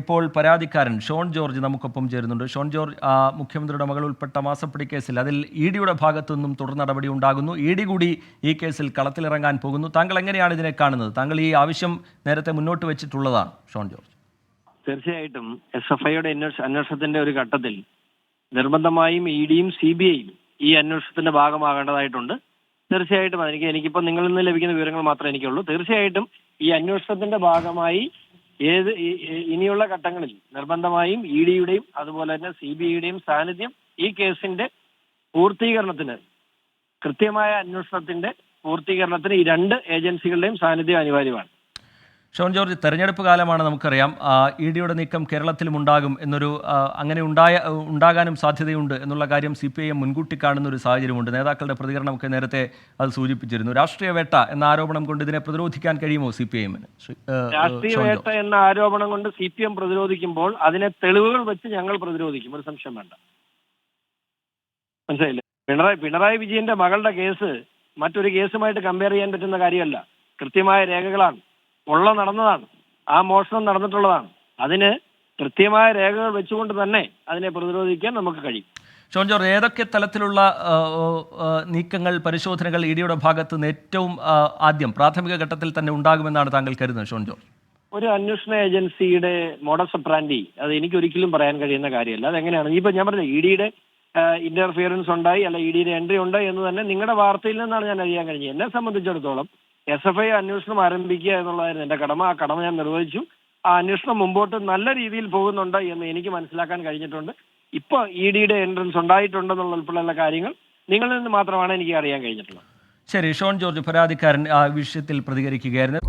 ഇപ്പോൾ പരാതിക്കാരൻ ഷോൺ ജോർജ് നമുക്കൊപ്പം ചേരുന്നുണ്ട്. ഷോൺ ജോർജ് മുഖ്യമന്ത്രിയുടെ മകൾ ഉൾപ്പെട്ട മാസപ്പടി കേസിൽ അതിൽ ഇ ഡിയുടെ ഭാഗത്തു നിന്നും തുടർ നടപടി ഉണ്ടാകുന്നു. ഇ ഡി കൂടി ഈ കേസിൽ കളത്തിലിറങ്ങാൻ പോകുന്നു. താങ്കൾ എങ്ങനെയാണ് ഇതിനെ കാണുന്നത്? താങ്കൾ ഈ ആവശ്യം നേരത്തെ മുന്നോട്ട് വെച്ചിട്ടുള്ളതാണ് ഷോൺ ജോർജ്. തീർച്ചയായിട്ടും എസ് എഫ് ഐയുടെ അന്വേഷണത്തിന്റെ ഒരു ഘട്ടത്തിൽ നിർബന്ധമായും ഇ ഡിയും സി ബി ഐയും ഈ അന്വേഷണത്തിന്റെ ഭാഗമാകേണ്ടതായിട്ടുണ്ട്. തീർച്ചയായിട്ടും എനിക്ക് എനിക്കിപ്പോൾ നിങ്ങളിൽ നിന്ന് ലഭിക്കുന്ന വിവരങ്ങൾ മാത്രമേ എനിക്കുള്ളൂ. തീർച്ചയായിട്ടും ഈ അന്വേഷണത്തിന്റെ ഭാഗമായി ഏത് ഇനിയുള്ള ഘട്ടങ്ങളിൽ നിർബന്ധമായും ഇ ഡിയുടെയും അതുപോലെ തന്നെ സി ബി ഐയുടെയും സാന്നിധ്യം ഈ കേസിന്റെ പൂർത്തീകരണത്തിന് കൃത്യമായ അന്വേഷണത്തിന്റെ പൂർത്തീകരണത്തിന് ഈ രണ്ട് ഏജൻസികളുടെയും സാന്നിധ്യം അനിവാര്യമാണ്. ഷോൺ ജോർജ് തെരഞ്ഞെടുപ്പ് കാലമാണ് നമുക്കറിയാം. ഇ ഡിയുടെ നീക്കം കേരളത്തിലും ഉണ്ടാകും എന്നൊരു അങ്ങനെ ഉണ്ടായ ഉണ്ടാകാനും സാധ്യതയുണ്ട് എന്നുള്ള കാര്യം സി പി ഐ എം മുൻകൂട്ടി കാണുന്ന ഒരു സാഹചര്യമുണ്ട്. നേതാക്കളുടെ പ്രതികരണമൊക്കെ നേരത്തെ അത് സൂചിപ്പിച്ചിരുന്നു. രാഷ്ട്രീയ വേട്ട എന്ന ആരോപണം കൊണ്ട് ഇതിനെ പ്രതിരോധിക്കാൻ കഴിയുമോ സി പി ഐ എമ്മിന് രാഷ്ട്രീയ വേട്ട എന്ന ആരോപണം കൊണ്ട് സി പി എം പ്രതിരോധിക്കുമ്പോൾ അതിനെ തെളിവുകൾ വെച്ച് ഞങ്ങൾ പ്രതിരോധിക്കും. ഒരു സംശയം വേണ്ട. മനസ്സിലായില്ലേ? പിണറായി പിണറായി വിജയന്റെ മകളുടെ കേസ് മറ്റൊരു കേസുമായിട്ട് കമ്പയർ ചെയ്യാൻ പറ്റുന്ന കാര്യമല്ല. കൃത്യമായ രേഖകളാണ്. ഉള്ള നടന്നതാണ്. ആ മോഷണം നടന്നിട്ടുള്ളതാണ്. അതിന് കൃത്യമായ രേഖകൾ വെച്ചുകൊണ്ട് തന്നെ അതിനെ പ്രതിരോധിക്കാൻ നമുക്ക് കഴിയും. ഷോൺ ജോർജ് ഏതൊക്കെ തലത്തിലുള്ള നീക്കങ്ങൾ പരിശോധനകൾ ഇ ഡിയുടെ ഭാഗത്ത് നിന്ന് ഏറ്റവും ആദ്യം പ്രാഥമിക ഘട്ടത്തിൽ തന്നെ ഉണ്ടാകുമെന്നാണ് താങ്കൾ കരുതുന്നത് ഷോൺ ജോർജ്? ഒരു അന്വേഷണ ഏജൻസിയുടെ മോഡസ് പ്രാൻഡി അത് എനിക്ക് ഒരിക്കലും പറയാൻ കഴിയുന്ന കാര്യമല്ല. അതെങ്ങനെയാണ്? ഇപ്പൊ ഞാൻ പറഞ്ഞത് ഇഡിയുടെ ഡിയുടെ ഇന്റർഫിയറൻസ് ഉണ്ടായി അല്ല ഇ ഡിയുടെ എൻട്രി ഉണ്ടായി എന്ന് തന്നെ നിങ്ങളുടെ വാർത്തയിൽ നിന്നാണ് ഞാൻ അറിയാൻ കഴിഞ്ഞത്. എന്നെ സംബന്ധിച്ചിടത്തോളം എസ് എഫ് ഐ അന്വേഷണം ആരംഭിക്കുക എന്നുള്ളതായിരുന്നു എന്റെ കടമ. ആ കടമ ഞാൻ നിർവഹിച്ചു. ആ അന്വേഷണം മുമ്പോട്ട് നല്ല രീതിയിൽ പോകുന്നുണ്ട് എന്ന് എനിക്ക് മനസ്സിലാക്കാൻ കഴിഞ്ഞിട്ടുണ്ട്. ഇപ്പൊ ഇ ഡിയുടെ എൻട്രൻസ് ഉണ്ടായിട്ടുണ്ടെന്നുള്ള ഉൾപ്പെടെയുള്ള കാര്യങ്ങൾ നിങ്ങളിൽ നിന്ന് മാത്രമാണ് എനിക്ക് അറിയാൻ കഴിഞ്ഞിട്ടുള്ളത്. ശരി ഷോൺ ജോർജ് പരാതിക്കാരൻ ആ വിഷയത്തിൽ പ്രതികരിക്കുകയായിരുന്നു.